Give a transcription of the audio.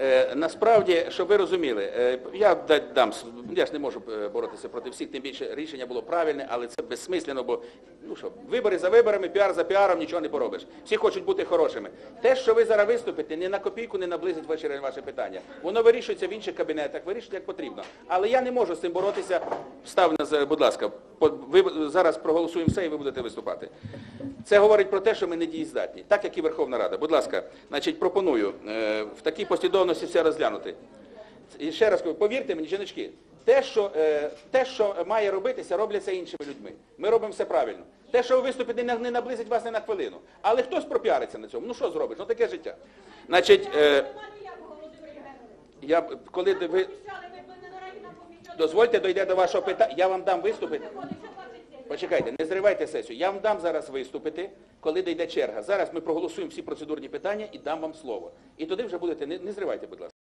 Е, насправді, щоб ви розуміли, е, я да- дам, с- я ж не можу е, боротися проти всіх, тим більше рішення було правильне, але це безсмислено, бо ну що, вибори за виборами, піар за піаром, нічого не поробиш. Всі хочуть бути хорошими. Те, що ви зараз виступите, ні на копійку не наблизить ваше, ваше питання. Воно вирішується в інших кабінетах, вирішується як потрібно. Але я не можу з цим боротися. Став на будь ласка, ви зараз проголосуємо все і ви будете виступати. Це говорить про те, що ми не дієздатні, так як і Верховна Рада. Будь ласка, значить, пропоную е, в такій послідовності все розглянути. І ще раз кажу, повірте мені, жіночки, те що, е, те, що має робитися, робляться іншими людьми. Ми робимо все правильно. Те, що ви виступите, не, не наблизить вас не на хвилину. Але хтось пропіариться на цьому. Ну що зробиш? Ну таке життя. Значить, е, я, коли ви дозвольте, дойде до вашого питання, я вам дам виступити. Почекайте, не зривайте сесію. Я вам дам зараз виступити, коли дійде черга. Зараз ми проголосуємо всі процедурні питання і дам вам слово. І туди вже будете, не, не зривайте, будь ласка.